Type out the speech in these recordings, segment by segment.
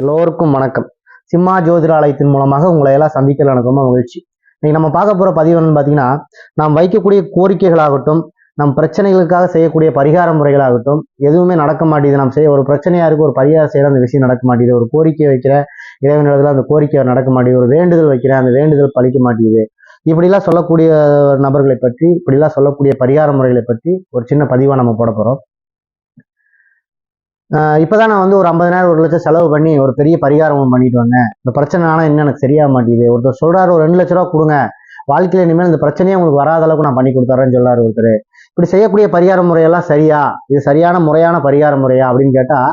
எல்லோருக்கும் வணக்கம். சிம்மா ஜோதிடாலயத்தின் மூலமாக உங்களை எல்லாம் சந்திக்கல எனக்கு ரொம்ப மகிழ்ச்சி. இன்னைக்கு நம்ம பார்க்க போகிற பதிவு என்னன்னு பார்த்தீங்கன்னா நாம் வைக்கக்கூடிய கோரிக்கைகளாகட்டும் நம் பிரச்சனைகளுக்காக செய்யக்கூடிய பரிகார முறைகளாகட்டும் எதுவுமே நடக்க மாட்டேங்குது. நாம் செய்ய ஒரு பிரச்சனையாக இருக்குது ஒரு பரிகாரம் செய்கிற அந்த விஷயம் நடக்க மாட்டேங்குது. ஒரு கோரிக்கை வைக்கிற இறைவனிடத்தில் அந்த கோரிக்கை நடக்க மாட்டேங்குது. ஒரு வேண்டுதல் வைக்கிறேன் அந்த வேண்டுதல் பழிக்க மாட்டேங்குது. இப்படிலாம் சொல்லக்கூடிய நபர்களை பற்றி இப்படிலாம் சொல்லக்கூடிய பரிகார முறைகளை பற்றி ஒரு சின்ன பதிவாக நம்ம போட போகிறோம் இப்போ தான் நான் வந்து ஒரு ஐம்பதாயிரம் ஒரு லட்சம் செலவு பண்ணி ஒரு பெரிய பரிகாரம் பண்ணிட்டு வந்தேன். இந்த பிரச்சனை ஆனால் என்ன எனக்கு சரியாக மாட்டேங்குது. ஒருத்தர் சொல்றாரு ஒரு ரெண்டு லட்ச ரூபா கொடுங்க. வாழ்க்கையில இனிமேல் இந்த பிரச்சனையே உங்களுக்கு வராத அளவுக்கு நான் பண்ணி கொடுத்துறேன்னு சொல்றாரு ஒருத்தர். இப்படி செய்யக்கூடிய பரிகார முறையெல்லாம் சரியா? இது சரியான முறையான பரிகார முறையா? அப்படின்னு கேட்டால்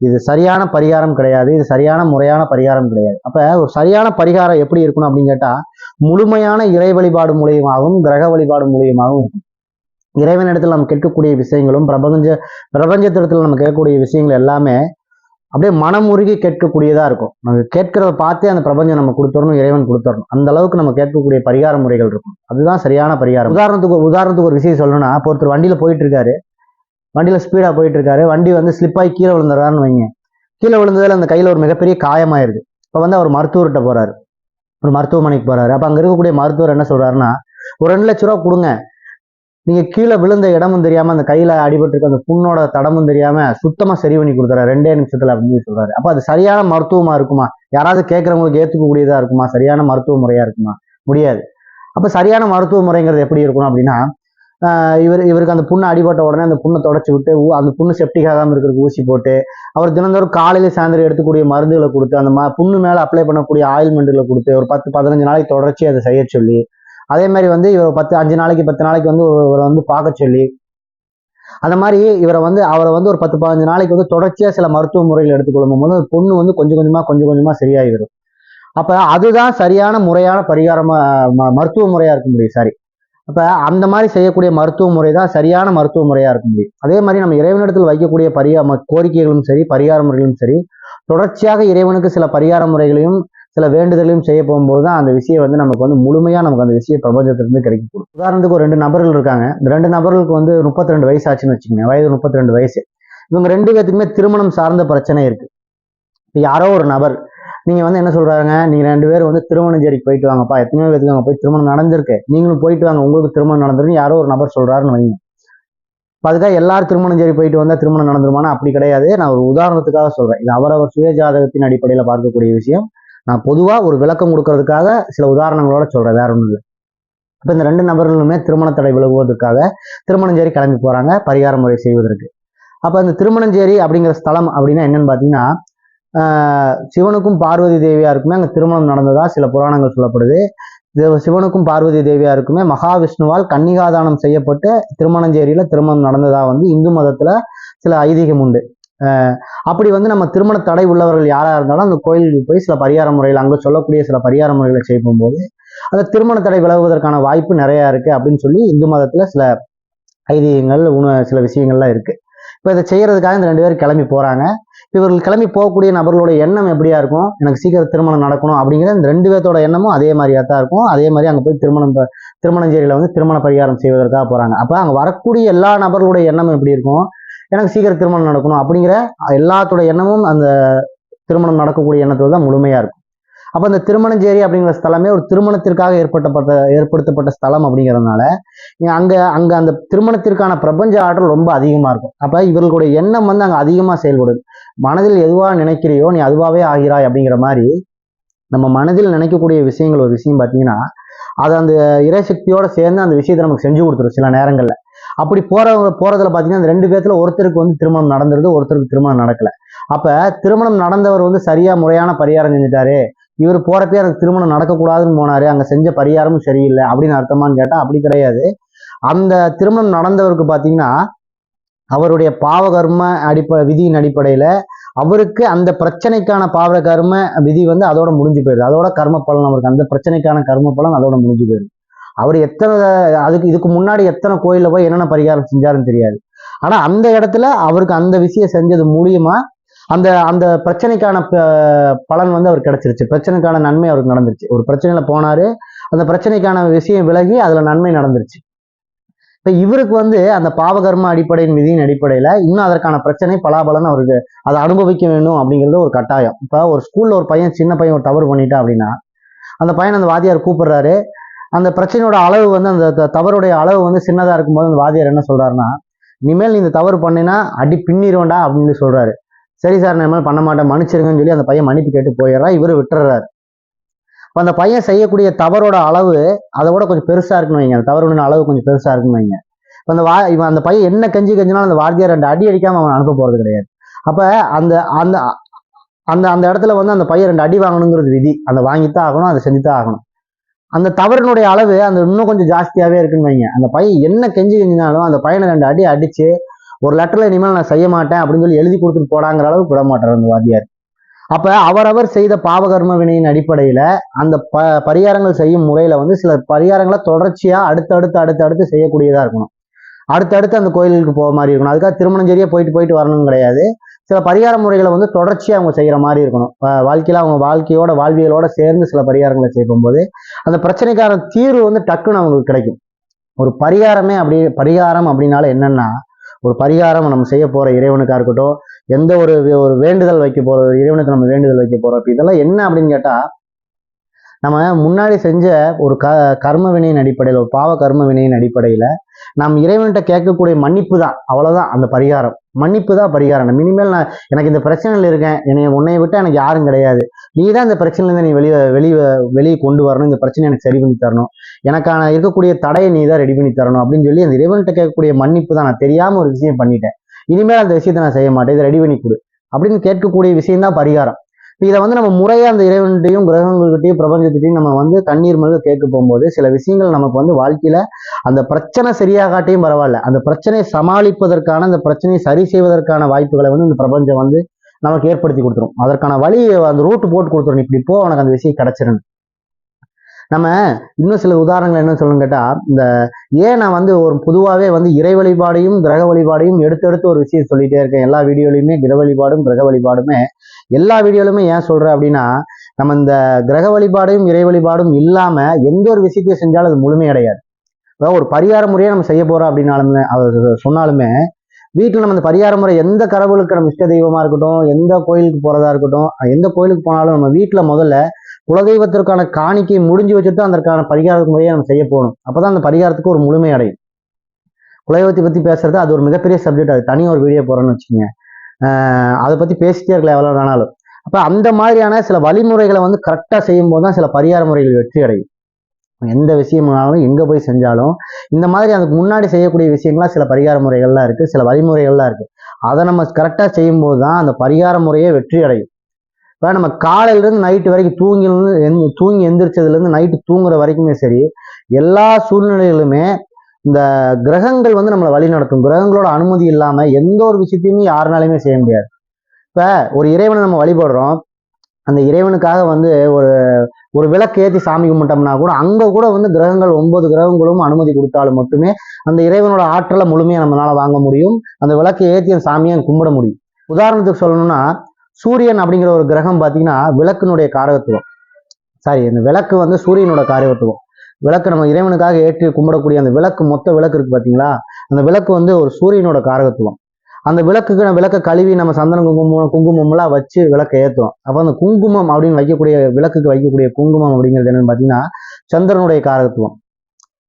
இது சரியான பரிகாரம் கிடையாது. இது சரியான முறையான பரிகாரம் கிடையாது. அப்போ ஒரு சரியான பரிகாரம் எப்படி இருக்கணும் அப்படின்னு கேட்டால் முழுமையான இறை வழிபாடு மூலியமாகவும் கிரக வழிபாடு மூலியமாகவும் இருக்கும் இறைவனிடத்தில் நம்ம கேட்கக்கூடிய விஷயங்களும் பிரபஞ்ச பிரபஞ்சத்திடத்தில் நம்ம கேட்கக்கூடிய விஷயங்கள் எல்லாமே அப்படியே மனமுருகி கேட்கக்கூடியதா இருக்கும். நம்ம கேட்கிறத பார்த்தே அந்த பிரபஞ்சம் நம்ம கொடுத்துடணும் இறைவன் கொடுத்துடணும். அந்த அளவுக்கு நம்ம கேட்கக்கூடிய பரிகார முறைகள் இருக்கும். அதுதான் சரியான பரிகாரம். உதாரணத்துக்கு உதாரணத்துக்கு ஒரு விஷயம் சொல்லணும்னா இப்போ ஒருத்தர் வண்டியில போயிட்டு இருக்காரு வண்டியில ஸ்பீடா போயிட்டு இருக்காரு வண்டி வந்து ஸ்லிப் ஆகி கீழே விழுந்துறான்னு வைங்க. கீழே விழுந்ததுல அந்த கையில ஒரு மிகப்பெரிய காயமாயிருது இப்போ வந்து அவர் மருத்துவர்கிட்ட போறாரு. ஒரு மருத்துவமனைக்கு போறாரு. அப்ப அங்க இருக்கக்கூடிய மருத்துவர் என்ன சொல்றாருன்னா ஒரு ரெண்டு லட்ச ரூபா கொடுங்க. நீங்க கீழே விழுந்த இடமும் தெரியாம அந்த கையில அடிபட்டிருக்க அந்த புண்ணோட தடமும் தெரியாம சுத்தமா சரி பண்ணி கொடுத்துறாரு. ரெண்டே நிமிஷத்துல அப்படின்னு சொல்றாரு. அப்ப அது சரியான மருத்துவமா இருக்குமா? யாராவது கேட்கறவங்களுக்கு ஏத்துக்கக்கூடியதா இருக்குமா? சரியான மருத்துவ முறையா இருக்குமா? முடியாது. அப்ப சரியான மருத்துவ முறைங்கிறது எப்படி இருக்கணும் அப்படின்னா ஆஹ் இவர் இவருக்கு அந்த புண்ணு அடிபட்ட உடனே அந்த புண்ணை தொடச்சி விட்டு அந்த புண்ணு செப்டிக் ஆகாம இருக்கிறதுக்கு ஊசி போட்டு அவர் தினந்தோறும் காலையில சாயந்தரம் எடுத்துக்கூடிய மருந்துகளை கொடுத்து அந்த ம- புண்ணு மேல அப்ளை பண்ணக்கூடிய ஆயில்மெண்ட்டுகளை கொடுத்து ஒரு பத்து பதினஞ்சு நாளைக்கு தொடர்ச்சி அதை செய்ய சொல்லி அதே மாதிரி வந்து இவர் பத்து அஞ்சு நாளைக்கு பத்து நாளைக்கு வந்து இவரை வந்து பார்க்க சொல்லி அந்த மாதிரி இவரை வந்து அவரை வந்து ஒரு பத்து பதினஞ்சு நாளைக்கு வந்து தொடர்ச்சியா சில மருத்துவ முறைகள் எடுத்துக்கொள்ளும் போது பொண்ணு வந்து கொஞ்சம் கொஞ்சமா கொஞ்சம் கொஞ்சமா சரியாகிடும் அப்ப அதுதான் சரியான முறையான பரிகாரமாக ம- மருத்துவ முறையா இருக்க முடியும் சாரி. அப்ப அந்த மாதிரி செய்யக்கூடிய மருத்துவ முறை தான் சரியான மருத்துவ முறையா இருக்க முடியும். அதே மாதிரி நம்ம இறைவனிடத்தில் வைக்கக்கூடிய பரிகா கோரிக்கைகளும் சரி பரிகார முறைகளும் சரி தொடர்ச்சியாக இறைவனுக்கு சில பரிகார முறைகளையும் சில வேண்டுதலையும் செய்ய போகும்போது தான் அந்த விஷயம் வந்து நமக்கு வந்து முழுமையாக நமக்கு அந்த விஷயம் பிரபஞ்சத்திலிருந்து கிடைக்கும் உதாரணத்துக்கு ஒரு ரெண்டு நபர்கள் இருக்காங்க. இந்த ரெண்டு நபர்களுக்கு வந்து முப்பத்தி ரெண்டு வயசு ஆச்சுன்னு வச்சுக்கோங்க. வயது முப்பத்தி ரெண்டு வயசு. இவங்க ரெண்டு பேத்துக்குமே திருமணம் சார்ந்த பிரச்சனை இருக்கு. இப்போ யாரோ ஒரு நபர் நீங்க வந்து என்ன சொல்றாங்க நீங்க ரெண்டு பேரும் வந்து திருமணஞ்சேரிக்கு போயிட்டு வாங்கப்பா. எத்தனையோ பேத்துக்கு அங்கே போய் திருமணம் நடந்திருக்கு. நீங்களும் போயிட்டு வாங்க. உங்களுக்கு திருமணம் நடந்துருன்னு யாரோ ஒரு நபர் சொல்றாருன்னு வைங்க. அதுக்காக எல்லாரும் திருமணஞ்சேரி போயிட்டு வந்தால் திருமணம் நடந்துருமானா அப்படி கிடையாது. நான் ஒரு உதாரணத்துக்காக சொல்றேன். இது அவரவர் சுய ஜாதகத்தின் அடிப்படையில் பார்க்கக்கூடிய விஷயம். நான் பொதுவாக ஒரு விளக்கம் கொடுக்கறதுக்காக சில உதாரணங்களோட சொல்கிறேன் வேற ஒன்றும் இல்லை. இப்போ இந்த ரெண்டு நபர்களுமே திருமண தடை விலகுவதற்காக திருமணஞ்சேரி கிளம்பி போகிறாங்க பரிகார முறை செய்வதற்கு. அப்போ இந்த திருமணஞ்சேரி அப்படிங்கிற ஸ்தலம் அப்படின்னா என்னன்னு பார்த்தீங்கன்னா சிவனுக்கும் பார்வதி தேவியாருக்குமே அங்கே திருமணம் நடந்ததா சில புராணங்கள் சொல்லப்படுது. இது சிவனுக்கும் பார்வதி தேவியாருக்குமே மகாவிஷ்ணுவால் கன்னிகாதானம் செய்யப்பட்டு திருமணஞ்சேரியில் திருமணம் நடந்ததாக வந்து இந்து மதத்தில் சில ஐதீகம் உண்டு. அப்படி வந்து நம்ம திருமண தடை உள்ளவர்கள் யாராக இருந்தாலும் அந்த கோயிலுக்கு போய் சில பரிகார முறைகள் அங்கே சொல்லக்கூடிய சில பரிகார முறைகளை செய்யும் போது அந்த திருமண தடை விலகுவதற்கான வாய்ப்பு நிறையா இருக்குது அப்படின்னு சொல்லி இந்து மதத்தில் சில ஐதீகங்கள் உண சில விஷயங்கள்லாம் இருக்குது இப்போ இதை செய்கிறதுக்காக இந்த ரெண்டு பேரும் கிளம்பி போகிறாங்க இவர்கள் கிளம்பி போகக்கூடிய நபர்களோட எண்ணம் எப்படியா இருக்கும்? எனக்கு சீக்கிரம் திருமணம் நடக்கணும் அப்படிங்கிற இந்த ரெண்டு பேர்த்தோட எண்ணமும் அதே மாதிரியா தான் இருக்கும். அதே மாதிரி அங்கே போய் திருமணம் திருமணஞ்சேரியில் வந்து திருமண பரிகாரம் செய்வதற்காக போகிறாங்க அப்போ அங்கே வரக்கூடிய எல்லா நபர்களுடைய எண்ணம் எப்படி இருக்கும்? எனக்கு சீக்கிரம் திருமணம் நடக்கணும் அப்படிங்கிற எல்லாத்தோட எண்ணமும் அந்த திருமணம் நடக்கக்கூடிய எண்ணத்தோட தான் முழுமையா இருக்கும். அப்போ அந்த திருமணஞ்சேரி அப்படிங்கிற ஸ்தலமே ஒரு திருமணத்திற்காக ஏற்பட்டப்பட்ட ஏற்படுத்தப்பட்ட ஸ்தலம் அப்படிங்கிறதுனால அங்கே அங்க அந்த திருமணத்திற்கான பிரபஞ்ச ஆற்றல் ரொம்ப அதிகமா இருக்கும். அப்போ இவர்களுடைய எண்ணம் வந்து அங்க அதிகமா செயல்படுது. மனதில் எதுவாக நினைக்கிறியோ நீ அதுவாகவே ஆகிறாய் அப்படிங்கிற மாதிரி நம்ம மனதில் நினைக்கக்கூடிய விஷயங்கள் ஒரு விஷயம் பார்த்தீங்கன்னா அது அந்த இறைசக்தியோட சேர்ந்து அந்த விஷயத்தை நமக்கு செஞ்சு கொடுத்துரும் சில நேரங்களில். அப்படி போறவங்க போறதுல பார்த்தீங்கன்னா அந்த ரெண்டு பேத்துல ஒருத்தருக்கு வந்து திருமணம் நடந்திருக்கு ஒருத்தருக்கு திருமணம் நடக்கல. அப்ப திருமணம் நடந்தவர் வந்து சரியா முறையான பரிகாரம் செஞ்சுட்டாரு. இவர் போறப்பே எனக்கு திருமணம் நடக்கக்கூடாதுன்னு போனாரு. அங்க செஞ்ச பரிகாரமும் சரியில்லை அப்படின்னு அர்த்தமான்னு கேட்டா அப்படி கிடையாது. அந்த திருமணம் நடந்தவருக்கு பார்த்தீங்கன்னா அவருடைய பாவகர்ம அடிப்ப விதியின் அடிப்படையில அவருக்கு அந்த பிரச்சனைக்கான பாவ கர்ம விதி வந்து அதோட முடிஞ்சு போயிருது. அதோட கர்ம பலன் அவருக்கு அந்த பிரச்சனைக்கான கர்ம பலன் அதோட முடிஞ்சு போயிருது. அவர் எத்தனை அதுக்கு இதுக்கு முன்னாடி எத்தனை கோயில்ல போய் என்னென்ன பரிகாரம் செஞ்சாருன்னு தெரியாது. ஆனா அந்த இடத்துல அவருக்கு அந்த விஷயம் செஞ்சது மூலியமா அந்த அந்த பிரச்சனைக்கான ப- பலன் வந்து அவர் கிடைச்சிருச்சு. பிரச்சனைக்கான நன்மை அவருக்கு நடந்துருச்சு. ஒரு பிரச்சனையில போனாரு அந்த பிரச்சனைக்கான விஷயம் விலகி அதுல நன்மை நடந்துருச்சு. இப்ப இவருக்கு வந்து அந்த பாவகர்ம அடிப்படையின் விதியின் அடிப்படையில இன்னும் அதற்கான பிரச்சனை பலாபலன் அவருக்கு அதை அனுபவிக்க வேணும் அப்படிங்கிறது ஒரு கட்டாயம். இப்ப ஒரு ஸ்கூல்ல ஒரு பையன் சின்ன பையன் ஒரு தவறு பண்ணிட்டா அப்படின்னா அந்த பையன் அந்த வாத்தியார் கூப்பிடுறாரு அந்த பிரச்சனையோட அளவு வந்து அந்த த- தவறுடைய அளவு வந்து சின்னதா இருக்கும்போது அந்த வாத்தியார் என்ன சொல்றாருன்னா இனிமேல் நீ இந்த தவறு பண்ணினா அடி பின்னிருவேண்டா அப்படின்னு சொல்றாரு. சரி சார் நான் இனிமேல் பண்ண மாட்டேன் மன்னிச்சிருங்கன்னு சொல்லி அந்த பையன் மன்னிப்பு கேட்டு போயிடுறான் இவர் விட்டுறாரு. இப்போ அந்த பையன் செய்யக்கூடிய தவறோட அளவு அதை விட கொஞ்சம் பெருசா இருக்குன்னு வைங்க. அந்த தவறுடைய அளவு கொஞ்சம் பெருசா இருக்குன்னு வைங்க. இப்போ அந்த வா இவன் அந்த பையன் என்ன கஞ்சி கஞ்சினாலும் அந்த வாத்தியார் ரெண்டு அடி அடிக்காமல் அவன் அனுப்ப போறது கிடையாது. அப்ப அந்த அந்த அந்த அந்த இடத்துல வந்து அந்த பையன் ரெண்டு அடி வாங்கணுங்கிறது விதி. அந்த வாங்கித்தான் ஆகணும் அதை செஞ்சுதான் ஆகணும். அந்த தவறினுடைய அளவு அந்த இன்னும் கொஞ்சம் ஜாஸ்தியாவே இருக்குன்னு வைங்க. அந்த பையன் என்ன கெஞ்சி கெஞ்சினாலும் அந்த பையனை ரெண்டு அடி அடிச்சு ஒரு லெட்டர்ல இனிமேல் நான் செய்ய மாட்டேன் அப்படின்னு சொல்லி எழுதி கொடுத்துட்டு போடாங்கிற அளவுக்கு விட மாட்டார் அந்த வாத்தியார். அப்ப அவரவர் செய்த பாவகர்ம வினையின் அடிப்படையில அந்த ப பரிகாரங்கள் செய்யும் முறையில வந்து சில பரிகாரங்களை தொடர்ச்சியா அடுத்தடுத்து அடுத்தடுத்து செய்யக்கூடியதா இருக்கணும். அடுத்தடுத்து அந்த கோயிலுக்கு போக மாதிரி இருக்கணும். அதுக்காக திருமணம் சரியா போயிட்டு போயிட்டு வரணும் கிடையாது. சில பரிகார முறைகளை வந்து தொடர்ச்சியாக அவங்க செய்கிற மாதிரி இருக்கணும். வாழ்க்கையில் அவங்க வாழ்க்கையோட வாழ்வியலோட சேர்ந்து சில பரிகாரங்களை செய்யும்போது அந்த பிரச்சனைக்கான தீர்வு வந்து டக்குன்னு அவங்களுக்கு கிடைக்கும். ஒரு பரிகாரமே அப்படி பரிகாரம் அப்படின்னால என்னன்னா ஒரு பரிகாரம் நம்ம செய்ய போகிற இறைவனுக்காக இருக்கட்டும் எந்த ஒரு ஒரு வேண்டுதல் வைக்க போகிற ஒரு இறைவனுக்கு நம்ம வேண்டுதல் வைக்க போகிறோம் இப்போ இதெல்லாம் என்ன அப்படின்னு கேட்டால் நம்ம முன்னாடி செஞ்ச ஒரு க கர்ம வினையின் அடிப்படையில் ஒரு பாவ கர்ம வினையின் அடிப்படையில் நம் இறைவன்கிட்ட கேட்கக்கூடிய மன்னிப்பு தான் அவ்வளோதான் அந்த பரிகாரம். மன்னிப்பு தான் பரிகாரம் இனிமேல் நான் எனக்கு இந்த பிரச்சனையில் இருக்கேன். என்னை உன்னை விட்டு எனக்கு யாரும் கிடையாது. நீ தான் இந்த பிரச்சனையிலேருந்து நீ வெளியே வெளியே வெளியே கொண்டு வரணும். இந்த பிரச்சனை எனக்கு சரி பண்ணி தரணும். எனக்கான இருக்கக்கூடிய தடையை நீ தான் ரெடி பண்ணி தரணும் அப்படின்னு சொல்லி அந்த இறைவன்கிட்ட கேட்கக்கூடிய மன்னிப்பு தான் நான் தெரியாமல் ஒரு விஷயம் பண்ணிட்டேன். இனிமேல் அந்த விஷயத்தை நான் செய்ய மாட்டேன். இதை ரெடி பண்ணி கொடு. அப்படின்னு கேட்கக்கூடிய விஷயம் தான் பரிகாரம். இதை வந்து நம்ம முறையாக அந்த இறைவன்கிட்டையும் கிரகங்கள்கிட்டையும் பிரபஞ்சத்திட்டையும் நம்ம வந்து கண்ணீர் மல்க கேட்க போகும்போது சில விஷயங்கள் நமக்கு வந்து வாழ்க்கையில் அந்த பிரச்சனை சரியாகாட்டியும் பரவாயில்ல. அந்த பிரச்சனையை சமாளிப்பதற்கான அந்த பிரச்சனையை சரி செய்வதற்கான வாய்ப்புகளை வந்து இந்த பிரபஞ்சம் வந்து நமக்கு ஏற்படுத்தி கொடுத்துரும். அதற்கான வழி அந்த ரூட் போட்டு கொடுத்துரும். இப்படி போ உனக்கு அந்த விஷயம் கிடச்சிருன்னு. நம்ம இன்னும் சில உதாரணங்கள் என்ன சொல்லணும் கேட்டால் இந்த ஏன் நான் வந்து ஒரு பொதுவாகவே வந்து இறை வழிபாடையும் கிரக வழிபாடையும் எடுத்து எடுத்து ஒரு விஷயம் சொல்லிகிட்டே இருக்கேன். எல்லா வீடியோலையுமே கிரக வழிபாடும் கிரக வழிபாடுமே. எல்லா வீடியோலையுமே ஏன் சொல்கிறேன் அப்படின்னா நம்ம இந்த கிரக வழிபாடையும் இறை வழிபாடும் இல்லாமல் எந்த ஒரு விஷயத்தையும் செஞ்சாலும் அது முழுமையடையாது. அதாவது ஒரு பரிகார முறையை நம்ம செய்ய போகிறோம் அப்படின்னாலுமே அது சொன்னாலுமே வீட்டில் நம்ம இந்த பரிகார முறை எந்த கடவுளுக்கு நம்ம இஷ்ட தெய்வமாக இருக்கட்டும் எந்த கோயிலுக்கு போறதா இருக்கட்டும் எந்த கோயிலுக்கு போனாலும் நம்ம வீட்டில் முதல்ல குலதெய்வத்திற்கான காணிக்கை முடிஞ்சு வச்சுட்டு அதற்கான பரிகார முறையை நம்ம செய்ய போகணும். அப்போ தான் அந்த பரிகாரத்துக்கு ஒரு முழுமை அடையும். குலதெய்வத்தை பற்றி பேசுறது அது ஒரு மிகப்பெரிய சப்ஜெக்ட் அது தனி ஒரு வீடியோ போகிறேன்னு வச்சுக்கோங்க. அதை பற்றி பேசிட்டே இருக்கலாம் எவ்வளோ வேணாலும். அப்போ அந்த மாதிரியான சில வழிமுறைகளை வந்து கரெக்டாக செய்யும்போது தான் சில பரிகார முறைகள் வெற்றி அடையும். எந்த விஷயமானாலும் எங்கே போய் செஞ்சாலும் இந்த மாதிரி அதுக்கு முன்னாடி செய்யக்கூடிய விஷயங்கள்லாம் சில பரிகார முறைகள்லாம் இருக்குது சில வழிமுறைகள்லாம் இருக்குது அதை நம்ம கரெக்டாக செய்யும்போது தான் அந்த பரிகார முறையே வெற்றி அடையும். இப்போ நம்ம காலையிலேருந்து நைட்டு வரைக்கும் தூங்கிலிருந்து எந்த- தூங்கி எந்திரிச்சதுலேருந்து நைட்டு தூங்குற வரைக்குமே சரி எல்லா சூழ்நிலைகளுமே இந்த கிரகங்கள் வந்து நம்மளை வழி நடத்தும். கிரகங்களோட அனுமதி இல்லாமல் எந்த ஒரு விஷயத்தையுமே யாருனாலையுமே செய்ய முடியாது. இப்போ ஒரு இறைவனை நம்ம வழிபடுறோம். அந்த இறைவனுக்காக வந்து ஒரு ஒரு விளக்கு ஏற்றி சாமி கும்பிட்டோம்னா கூட அங்கே கூட வந்து கிரகங்கள் ஒன்பது கிரகங்களும் அனுமதி கொடுத்தாலும் மட்டுமே அந்த இறைவனோட ஆற்றலை முழுமையாக நம்மளால் வாங்க முடியும். அந்த விளக்கை ஏற்றி அந்த சாமியை கும்பிட முடியும். உதாரணத்துக்கு சொல்லணும்னா சூரியன் அப்படிங்கிற ஒரு கிரகம் பார்த்தீங்கன்னா விளக்கினுடைய காரகத்துவம். சாரி இந்த விளக்கு வந்து சூரியனோட காரகத்துவம். விளக்கு நம்ம இறைவனுக்காக ஏற்றி கும்பிடக்கூடிய அந்த விளக்கு மொத்த விளக்கு இருக்கு பார்த்தீங்களா அந்த விளக்கு வந்து ஒரு சூரியனோட காரகத்துவம். அந்த விளக்குக்கு விளக்க கழுவி நம்ம சந்தன குங்குமம் குங்குமம்லாம் வச்சு விளக்கை ஏற்றுவோம் அப்போ அந்த குங்குமம் அப்படின்னு வைக்கக்கூடிய விளக்குக்கு வைக்கக்கூடிய குங்குமம் அப்படிங்கிறது என்னன்னு பார்த்தீங்கன்னா சந்திரனுடைய காரகத்துவம்.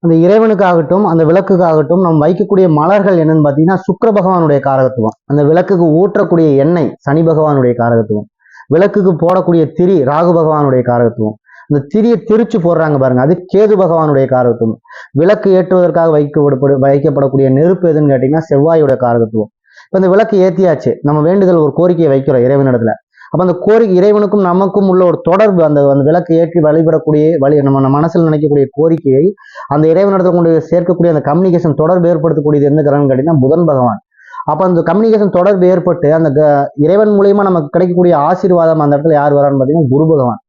அந்த இறைவனுக்காகட்டும் அந்த விளக்குக்காகட்டும் நம்ம வைக்கக்கூடிய மலர்கள் என்னன்னு பார்த்தீங்கன்னா சுக்கர பகவானுடைய காரகத்துவம். அந்த விளக்குக்கு ஊற்றக்கூடிய எண்ணெய் சனி பகவானுடைய காரகத்துவம். விளக்குக்கு போடக்கூடிய திரி ராகு பகவானுடைய காரகத்துவம். இந்த திரியை திரிச்சு போடுறாங்க பாருங்க அது கேது பகவானுடைய காரகத்துவம். விளக்கு ஏற்றுவதற்காக வைக்கப்பட வைக்கப்படக்கூடிய நெருப்பு எதுன்னு கேட்டீங்கன்னா செவ்வாயோட காரகத்துவம். இப்போ இந்த விளக்கு ஏற்றியாச்சு நம்ம வேண்டுதல் ஒரு கோரிக்கையை வைக்கிறோம் இறைவனிடத்துல அப்போ அந்த கோரிக்கை இறைவனுக்கும் நமக்கும் உள்ள ஒரு தொடர்பு அந்த அந்த விளக்கு ஏற்றி வழிபடக்கூடிய வழி நம்ம மனசில் நினைக்கக்கூடிய கோரிக்கையை அந்த இறைவனிடத்தில் கொண்டு சேர்க்கக்கூடிய அந்த கம்யூனிகேஷன் தொடர்பு ஏற்படுத்தக்கூடியது எந்த கிரகம் கேட்டீங்கன்னா புதன் பகவான். அப்போ அந்த கம்யூனிகேஷன் தொடர்பு ஏற்பட்டு அந்த இறைவன் மூலியமா நமக்கு கிடைக்கக்கூடிய ஆசீர்வாதம் அந்த இடத்துல யார் வரான்னு பார்த்தீங்கன்னா குரு பகவான்.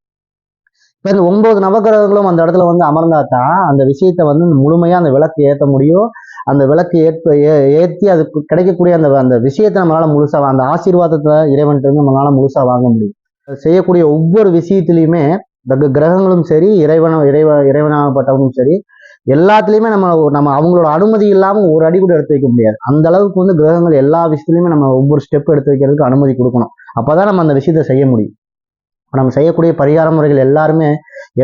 இப்போ இந்த ஒன்பது நவகிரகங்களும் அந்த இடத்துல வந்து அமர்ந்தா தான் அந்த விஷயத்தை வந்து முழுமையாக அந்த விளக்கு ஏற்ற முடியும். அந்த விளக்கு ஏற்ப ஏ- ஏத்தி அதுக்கு கிடைக்கக்கூடிய அந்த அந்த விஷயத்தை நம்மளால் முழுசாக அந்த ஆசீர்வாதத்தை இறைவன்ட்டு இருந்து நம்மளால் முழுசாக வாங்க முடியும். செய்யக்கூடிய ஒவ்வொரு விஷயத்துலையுமே இந்த கிரகங்களும் சரி இறைவன இறைவ இறைவனாகப்பட்டவனும் சரி எல்லாத்துலேயுமே நம்ம நம்ம அவங்களோட அனுமதி இல்லாமல் ஒரு அடி கூட எடுத்து வைக்க முடியாது. அந்த அளவுக்கு வந்து கிரகங்கள் எல்லா விஷயத்துலையுமே நம்ம ஒவ்வொரு ஸ்டெப் எடுத்து வைக்கிறதுக்கு அனுமதி கொடுக்கணும். அப்போ தான் நம்ம அந்த விஷயத்தை செய்ய முடியும். நம்ம செய்யக்கூடிய பரிகார முறைகள் எல்லாருமே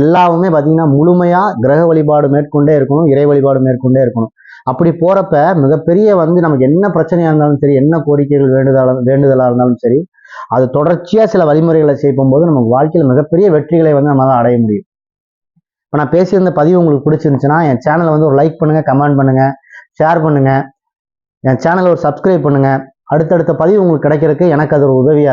எல்லாமே பார்த்தீங்கன்னா முழுமையாக கிரக வழிபாடு மேற்கொண்டே இருக்கணும் இறை வழிபாடு மேற்கொண்டே இருக்கணும். அப்படி போகிறப்ப மிகப்பெரிய வந்து நமக்கு என்ன பிரச்சனையாக இருந்தாலும் சரி என்ன கோரிக்கைகள் வேண்டுதலாக வேண்டுதலாக இருந்தாலும் சரி அது தொடர்ச்சியாக சில வழிமுறைகளை செய்யும் போது நமக்கு வாழ்க்கையில் மிகப்பெரிய வெற்றிகளை வந்து நம்மளால் அடைய முடியும். இப்போ நான் பேசியிருந்த பதிவு உங்களுக்கு பிடிச்சிருந்துச்சுன்னா என் சேனலை வந்து ஒரு லைக் பண்ணுங்கள் கமெண்ட் பண்ணுங்கள் ஷேர் பண்ணுங்கள் என் சேனலை ஒரு சப்ஸ்கிரைப் பண்ணுங்கள் அடுத்தடுத்த பதிவு உங்களுக்கு கிடைக்கிறதுக்கு எனக்கு அது ஒரு உதவியாக இருக்கும்